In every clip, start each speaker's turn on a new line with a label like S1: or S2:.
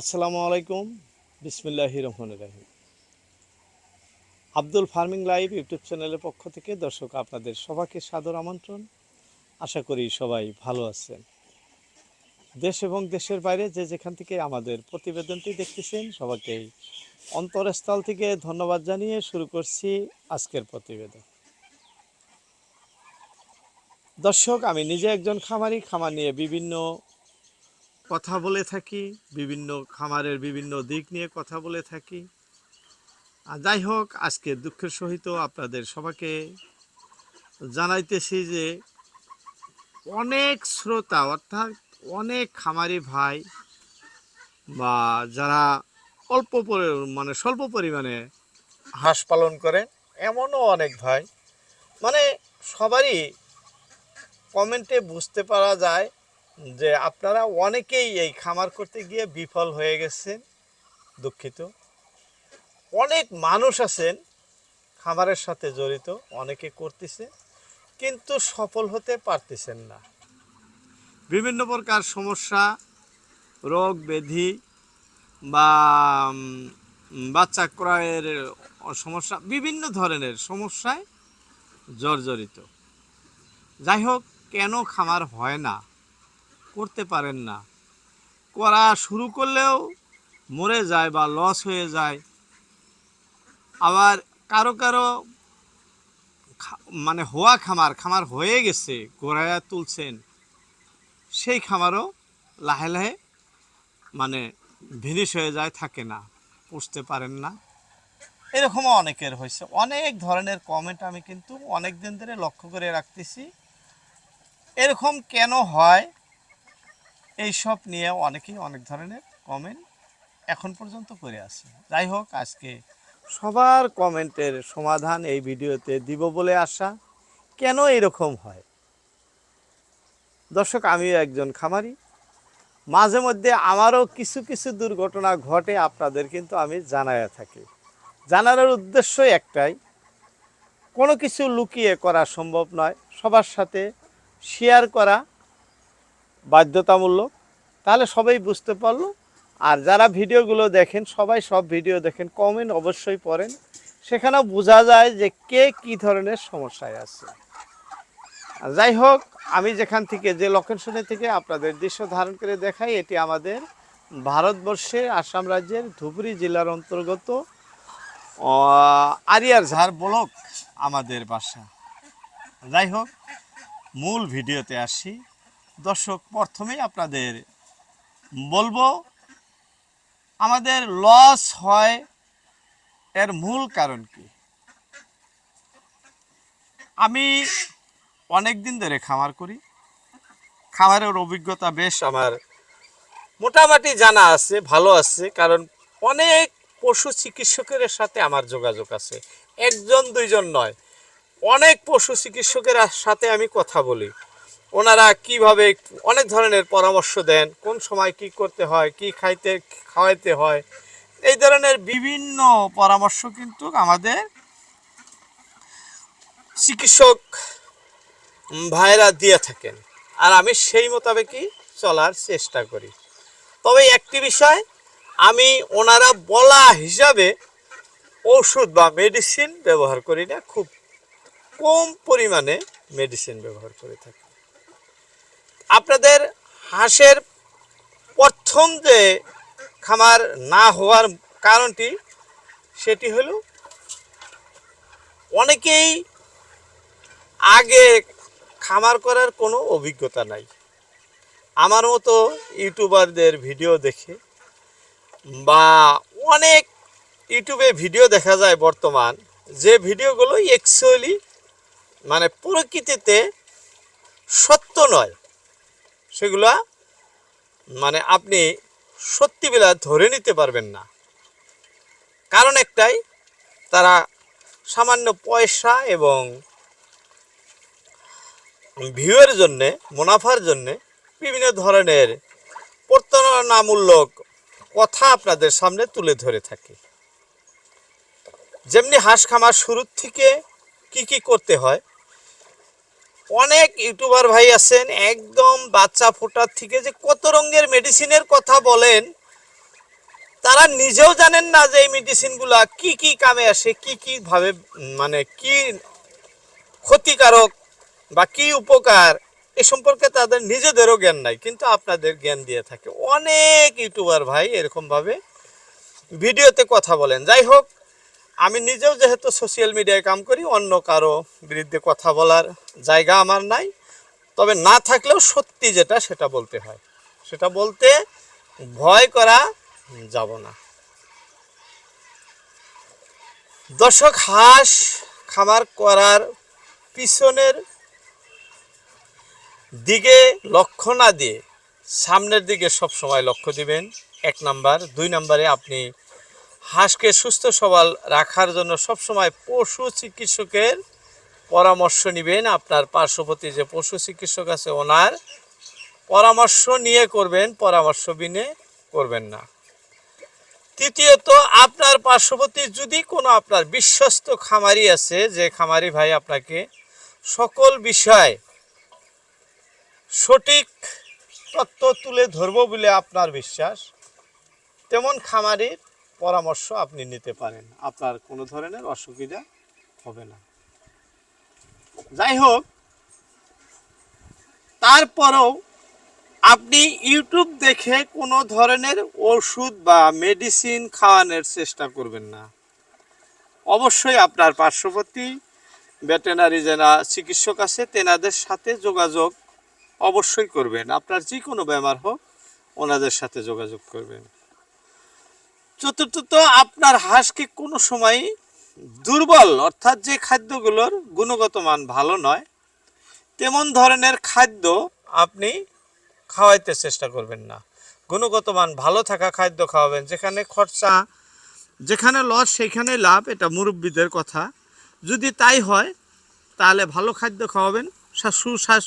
S1: আসসালামু আলাইকুম। বিসমিল্লাহ রহমান রাহিম। আব্দুল ফার্মিং লাইভ ইউটিউব চ্যানেলের পক্ষ থেকে দর্শক আপনাদের সবাইকে সাদর আমন্ত্রণ। আশা করি সবাই ভালো আছেন। দেশ এবং দেশের বাইরে যে যেখান থেকে আমাদের প্রতিবেদনটি দেখতেছেন, সবাইকে অন্তরস্থল থেকে ধন্যবাদ জানিয়ে শুরু করছি আজকের প্রতিবেদন। দর্শক, আমি নিজে একজন খামারি, খামার নিয়ে বিভিন্ন কথা বলে থাকি, বিভিন্ন খামারের বিভিন্ন দিক নিয়ে কথা বলে থাকি। আর যাই হোক আজকে দুঃখের সহিত আপনাদের সবাইকে জানাইতেছি যে অনেক শ্রোতা, অর্থাৎ অনেক খামারি ভাই বা যারা অল্প মানে স্বল্প পরিমাণে হাঁস পালন করেন, এমনও অনেক ভাই। মানে সবারই কমেন্টে বুঝতে পারা যায় যে আপনারা অনেকেই এই খামার করতে গিয়ে বিফল হয়ে গেছেন, দুঃখিত। অনেক মানুষ আছেন খামারের সাথে জড়িত, অনেকে করতেছে, কিন্তু সফল হতে পারতেছেন না। বিভিন্ন প্রকার সমস্যা, রোগ ব্যাধি বা বাচ্চা ক্রয়ের সমস্যা, বিভিন্ন ধরনের সমস্যায় জর্জরিত। যাই হোক, কেন খামার হয় না? করতে পারেন না। করা শুরু করলেও মরে যায় বা লস হয়ে যায়। আবার কারও কারও মানে হওয়া খামার খামার হয়ে গেছে, গোড়ায়া তুলছেন, সেই খামারও লাহে লাহে মানে ভিনিশ হয়ে যায়, থাকে না, পুষতে পারেন না। এরকমও অনেকের হয়েছে। অনেক ধরনের কমেন্ট আমি কিন্তু অনেক দিন ধরে লক্ষ্য করে রাখতেছি। এরকম কেন হয়? এইসব নিয়ে অনেকেই অনেক ধরনের কমেন্ট এখন পর্যন্ত করে আছে যাই হোক, আজকে সবার কমেন্টের সমাধান এই ভিডিওতে দিব বলে আশা। কেন এরকম হয়? দর্শক, আমিও একজন খামারি। মাঝে মধ্যে আমারও কিছু কিছু দুর্ঘটনা ঘটে, আপনাদের কিন্তু আমি জানাইয়া থাকি। জানানোর উদ্দেশ্য একটাই, কোনো কিছু লুকিয়ে করা সম্ভব নয়। সবার সাথে শেয়ার করা বাধ্যতামূলক তাহলে সবাই বুঝতে পারল। আর যারা ভিডিওগুলো দেখেন সবাই সব ভিডিও দেখেন কমেন্ট অবশ্যই পড়েন। সেখানেও বোঝা যায় যে কে কি ধরনের সমস্যায় আছে। যাই হোক আমি যেখান থেকে যে লোকেশনে থেকে আপনাদের দৃশ্য ধারণ করে দেখাই এটি আমাদের ভারতবর্ষের আসাম রাজ্যের ধুবড়ী জেলার অন্তর্গত আহ, আরিয়ার ঝাড় ব্লক আমাদের বাসা। যাই হোক মূল ভিডিওতে আসি। দর্শক, প্রথমেই আপনাদের বলব, আমাদের লস হয় এর মূল কারণ কি? আমি অনেক দিন ধরে খামার করি। খামারের অভিজ্ঞতা বেশ আমার মোটামুটি জানা আছে, ভালো আছে, কারণ অনেক পশু চিকিৎসকের সাথে আমার যোগাযোগ আছে। একজন, দুইজন নয়। অনেক পশু চিকিৎসকের সাথে আমি কথা বলি। ওনারা কীভাবে অনেক ধরনের পরামর্শ দেন, কোন সময় কি করতে হয়, কি খাইতে, খাওয়াইতে হয়, এই ধরনের বিভিন্ন পরামর্শ কিন্তু আমাদের চিকিৎসক ভাইরা দিয়ে থাকেন। আর আমি সেই মোতাবেকই চলার চেষ্টা করি। তবে একটি বিষয়, আমি ওনারা বলা হিসাবে ওষুধ বা মেডিসিন ব্যবহার করি না, খুব কম পরিমাণে মেডিসিন ব্যবহার করে থাকি। আপনাদের হাঁসের প্রথম যে খামার না হওয়ার কারণটি সেটি হলো অনেকেই আগে খামার করার কোনো অভিজ্ঞতা নাই। আমার মতো ইউটিউবারদের ভিডিও দেখে বা অনেক ইউটিউবে ভিডিও দেখা যায় বর্তমান, যে ভিডিওগুলো অ্যাকচুয়ালি মানে প্রকৃতিতে সত্য নয়। সেগুলা মানে আপনি সত্যি বেলা ধরে নিতে পারবেন না। কারণ একটাই, তারা সামান্য পয়সা এবং ভিউয়ের জন্যে, মুনাফার জন্যে বিভিন্ন ধরনের প্রতারণামূলক কথা আপনাদের সামনে তুলে ধরে থাকে। যেমনি হাঁস খামার শুরুর থেকে কি কি করতে হয় অনেক ইউটিউবার ভাই আছেন, একদম বাচ্চা ফোটার থেকে যে কত রঙের মেডিসিনের কথা বলেন, তারা নিজেও জানেন না যে এই মেডিসিনগুলা কি কি কামে আসে, কি কি ভাবে মানে কি ক্ষতিকারক বা কি উপকার, এ সম্পর্কে তাদের নিজেদেরও জ্ঞান নাই, কিন্তু আপনাদের জ্ঞান দিয়ে থাকে। অনেক ইউটিউবার ভাই এরকম ভাবে ভিডিওতে কথা বলেন। যাই হোক আমি নিজেও যেহেতু সোশ্যাল মিডিয়ায় কাম করি, অন্য কারও বিরুদ্ধে কথা বলার জায়গা আমার নাই। তবে না থাকলেও সত্যি যেটা, সেটা বলতে হয়। সেটা বলতে ভয় করা যাব না। দর্শক, হাঁস খামার করার পিছনের দিকে লক্ষ্য না দিয়ে সামনের দিকে সব সময় লক্ষ্য দিবেন। এক নাম্বার। দুই নাম্বারে আপনি হাঁসকে সুস্থ সবল রাখার জন্য সব সময় পশু চিকিৎসকের পরামর্শ নেবেন। আপনার পার্শ্ববর্তী যে পশু চিকিৎসক আছে, ওনার পরামর্শ নিয়ে করবেন, পরামর্শ বিনে করবেন না। তৃতীয়ত, আপনার পার্শ্ববর্তী যদি কোনো আপনার বিশ্বস্ত খামারি আছে, যে খামারি ভাই আপনাকে সকল বিষয় সঠিক তত্ত্ব তুলে ধরব বলে আপনার বিশ্বাস, তেমন খামারির পরামর্শ আপনি নিতে পারেন। আপনার কোনো ধরনের অসুবিধা হবে না। যাই হোক, তারপরেও আপনি ইউটিউব দেখে কোনো ধরনের ওষুধ বা মেডিসিন খাওয়ানোর চেষ্টা করবেন না। অবশ্যই আপনার পার্শ্ববর্তী ভেটেনারি যারা চিকিৎসক আছে, তেনাদের সাথে যোগাযোগ অবশ্যই করবেন। আপনার যে কোনো বেমার হোক, ওনাদের সাথে যোগাযোগ করবেন। চতুর্থত, আপনার হাঁসকে কোনো সময় দুর্বল, অর্থাৎ যে খাদ্যগুলোর গুণগত মান ভালো নয়, তেমন ধরনের খাদ্য আপনি খাওয়াইতে চেষ্টা করবেন না। গুণগত মান ভালো থাকা খাদ্য খাওয়াবেন, যেখানে খরচা, যেখানে লস, সেখানে লাভ, এটা মুরব্বীদের কথা। যদি তাই হয়, তাহলে ভালো খাদ্য খাওয়াবেন। সুশ্বাস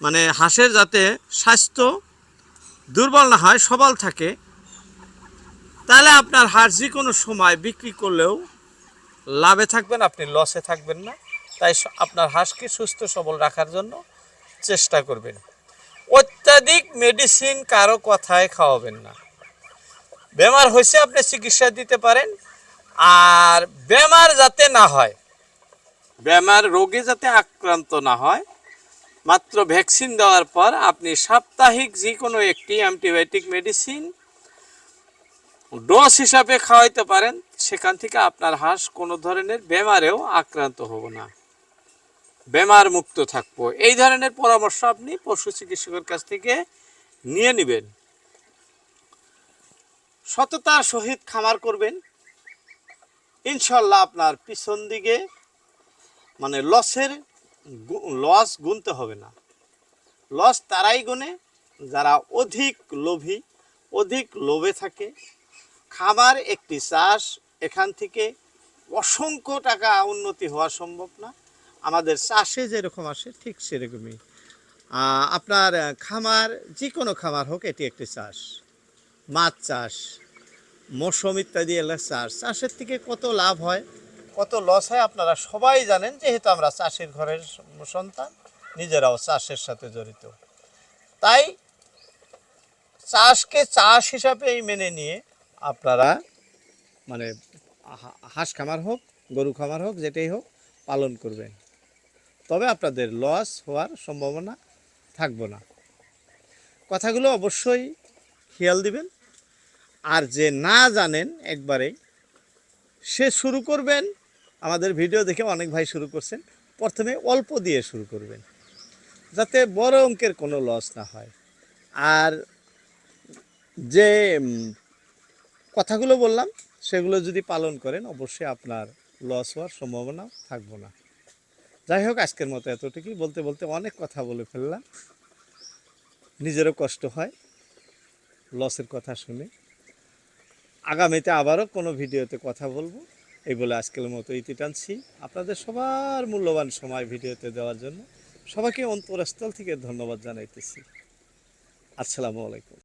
S1: মানে হাঁসের যাতে স্বাস্থ্য দুর্বল না হয়, সবল থাকে তাহলে আপনার হাঁস যে কোনো সময় বিক্রি করলেও লাভে থাকবেন, আপনি লসে থাকবেন না। তাই আপনার হাঁসকে সুস্থ, সবল রাখার জন্য চেষ্টা করবেন। অত্যাধিক মেডিসিন কারও কথায় খাওয়াবেন না। বেমার হয়েছে আপনি চিকিৎসা দিতে পারেন, আর বেমার যাতে না হয়, বেমার রোগে যাতে আক্রান্ত না হয়, মাত্র ভ্যাকসিন দেওয়ার পর আপনি সাপ্তাহিক যে কোনো একটি অ্যান্টিবায়োটিক মেডিসিন ডোজ হিসাবে খাওয়াইতে পারেন, সেখান থেকে আপনার হাঁস কোনো ধরনের বেমারেও আক্রান্ত হব না। বেমার মুক্ত থাকব। এই ধরনের পরামর্শ আপনি পশু চিকিৎসকের কাছ থেকে নিয়ে নেবেন। সততার সহিত খামার করবেন। ইনশাল্লাহ আপনার পিছন দিকে মানে লসের লস গুনতে হবে না। লস তারাই গুনে। যারা অধিক লোভী, অধিক লোভে থাকে খামার একটি চাষ, এখান থেকে অসংখ্য টাকা উন্নতি হওয়া সম্ভব না। আমাদের চাষে যেরকম আসে, ঠিক সেরকমই। আপনার খামার যে কোনো খামার হোক, এটি একটি চাষ। মাছ চাষ, মৌসুম ইত্যাদি এলাকা চাষ। চাষের থেকে কত লাভ হয়, কত লস হয়, আপনারা সবাই জানেন, যেহেতু আমরা চাষের ঘরের সন্তান, নিজেরাও চাষের সাথে জড়িত। তাই চাষকে চাষ হিসাবেই মেনে নিয়ে আপনারা মানে হাঁস খামার হোক, গরু খামার হোক, যেটাই হোক, পালন করবেন। তবে আপনাদের লস হওয়ার সম্ভাবনা থাকব না। কথাগুলো অবশ্যই খেয়াল দিবেন। আর যে না জানেন একবারেই সে শুরু করবেন। আমাদের ভিডিও দেখে অনেক ভাই শুরু করছেন। প্রথমে অল্প দিয়ে শুরু করবেন। যাতে বড় অঙ্কের কোনো লস না হয়। আর যে কথাগুলো বললাম, সেগুলো যদি পালন করেন, অবশ্যই আপনার লস হওয়ার সম্ভাবনা থাকব না। যাই হোক, আজকের মতো এতটুকুই। বলতে বলতে অনেক কথা বলে ফেললাম। নিজেরও কষ্ট হয় লসের কথা শুনে। আগামীতে আবারও কোনো ভিডিওতে কথা বলব। এই বলে আজকের মতো ইতি টানছি। আপনাদের সবার মূল্যবান সময় ভিডিওতে দেওয়ার জন্য সবাইকে অন্তরস্থল থেকে ধন্যবাদ জানাইতেছি। আসসালামু আলাইকুম।